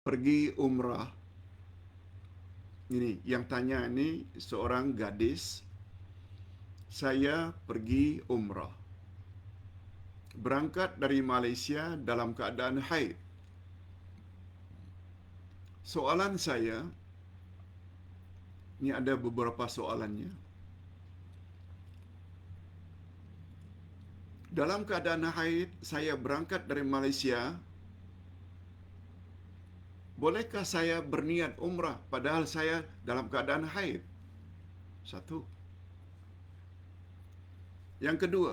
pergi umrah. Ini yang tanya ini seorang gadis. Saya pergi umrah. Berangkat dari Malaysia dalam keadaan haid. Soalan saya, ini ada beberapa soalannya. Dalam keadaan haid, saya berangkat dari Malaysia. Bolehkah saya berniat umrah padahal saya dalam keadaan haid? Satu. Yang kedua,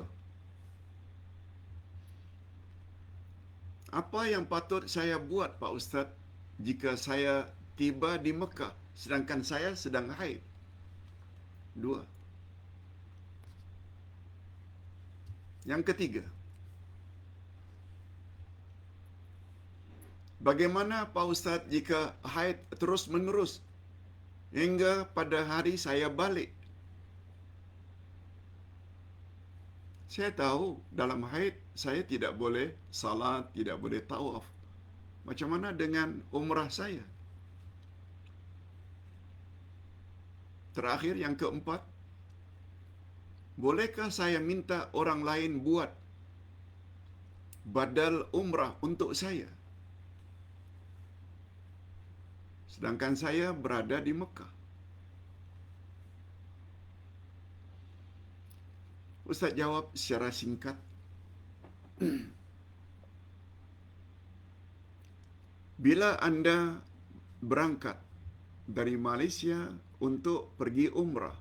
apa yang patut saya buat Pak Ustaz jika saya tiba di Mekah sedangkan saya sedang haid? Dua. Yang ketiga, bagaimana Pak Ustaz jika haid terus menerus hingga pada hari saya balik? Saya tahu dalam haid saya tidak boleh salat, tidak boleh tawaf. Macam mana dengan umrah saya? Terakhir yang keempat, bolehkah saya minta orang lain buat badal umrah untuk saya? Sedangkan saya berada di Mekah. Ustaz jawab secara singkat. Bila anda berangkat dari Malaysia untuk pergi umrah,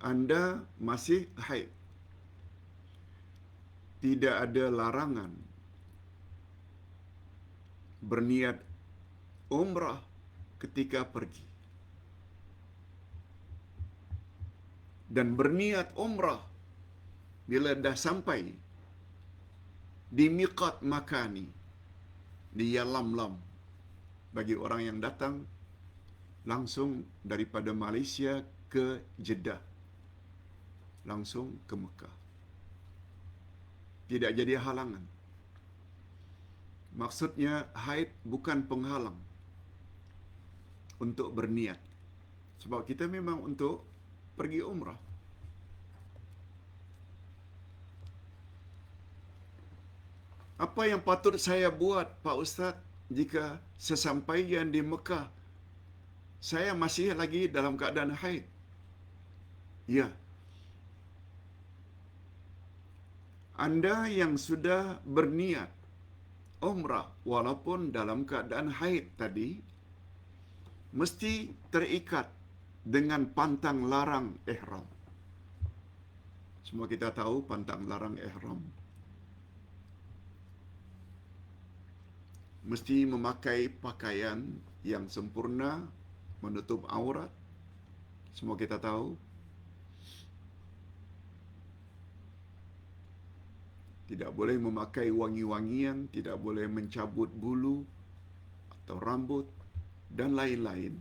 anda masih haid. Tidak ada larangan berniat umrah ketika pergi. Dan berniat umrah bila dah sampai di miqat makani di Yalamlam bagi orang yang datang langsung daripada Malaysia ke Jeddah langsung ke Mekah. Tidak jadi halangan. Maksudnya haid bukan penghalang untuk berniat sebab kita memang untuk pergi umrah Apa yang patut saya buat Pak Ustaz jika sesampainya di Mekah saya masih lagi dalam keadaan haid? Ya. Anda yang sudah berniat umrah walaupun dalam keadaan haid tadi mesti terikat dengan pantang larang ihram. Semua kita tahu pantang larang ihram. mesti memakai pakaian yang sempurna menutup aurat. Semua kita tahu. Tidak boleh memakai wangi-wangian, tidak boleh mencabut bulu atau rambut dan lain-lain.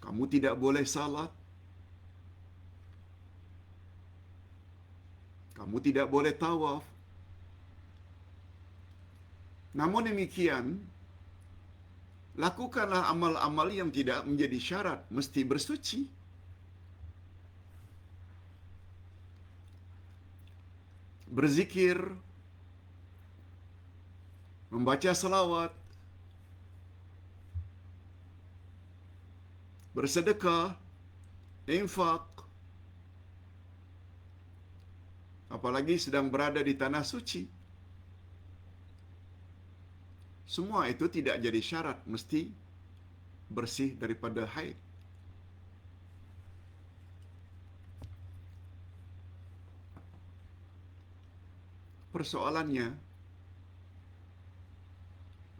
Kamu tidak boleh salat. Kamu tidak boleh tawaf. Namun demikian, lakukanlah amal-amal yang tidak menjadi syarat, mesti bersuci. Berzikir, membaca salawat, bersedekah, infak, apalagi sedang berada di tanah suci. Semua itu tidak jadi syarat mesti bersih daripada haid. Persoalannya,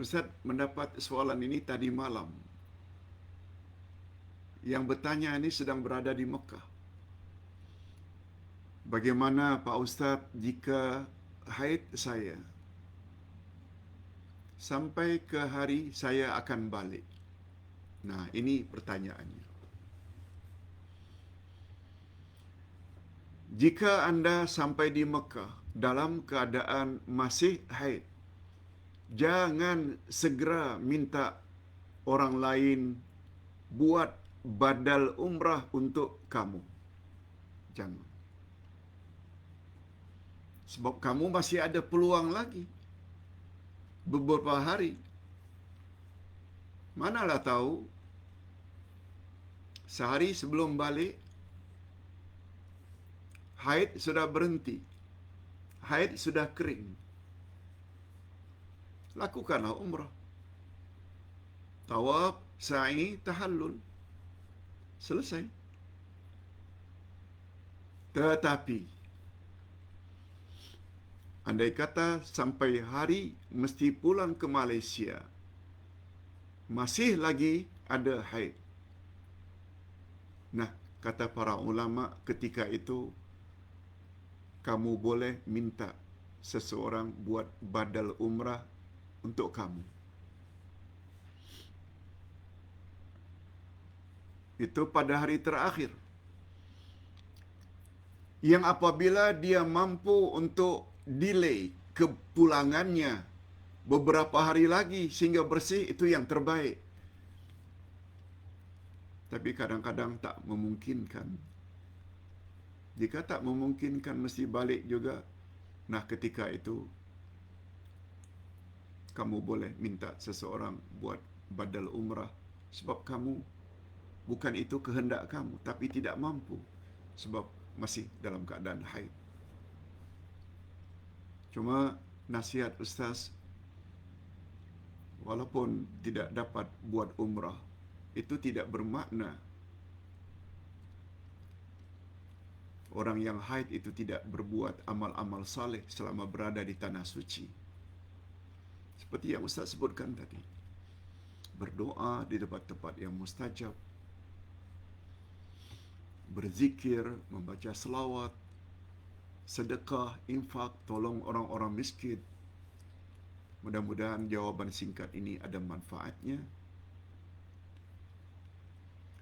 Ustaz mendapat soalan ini tadi malam. Yang bertanya ini sedang berada di Mekah. Bagaimana Pak Ustaz jika haid saya sampai ke hari saya akan balik. Nah, ini pertanyaannya. Jika anda sampai di Mekah dalam keadaan masih haid, jangan segera minta orang lain buat badal umrah untuk kamu. Jangan. Sebab kamu masih ada peluang lagi. Beberapa hari. Manalah tahu sehari sebelum balik haid sudah berhenti. Haid sudah kering. Lakukanlah umrah. Tawaf, sa'i, tahallul. Selesai. Tetapi andai kata sampai hari mesti pulang ke Malaysia masih lagi ada haid. Nah, kata para ulama ketika itu kamu boleh minta seseorang buat badal umrah untuk kamu. Itu pada hari terakhir. Yang apabila dia mampu untuk delay kepulangannya beberapa hari lagi sehingga bersih itu yang terbaik. Tapi kadang-kadang tak memungkinkan. Jika tak memungkinkan mesti balik juga. Nah ketika itu kamu boleh minta seseorang buat badal umrah sebab kamu bukan itu kehendak kamu tapi tidak mampu sebab masih dalam keadaan haid. Cuma nasihat ustaz walaupun tidak dapat buat umrah itu tidak bermakna orang yang haid itu tidak berbuat amal-amal saleh selama berada di tanah suci. Seperti yang Ustaz sebutkan tadi. Berdoa di tempat-tempat yang mustajab. Berzikir, membaca selawat, sedekah, infak, tolong orang-orang miskin. Mudah-mudahan jawapan singkat ini ada manfaatnya.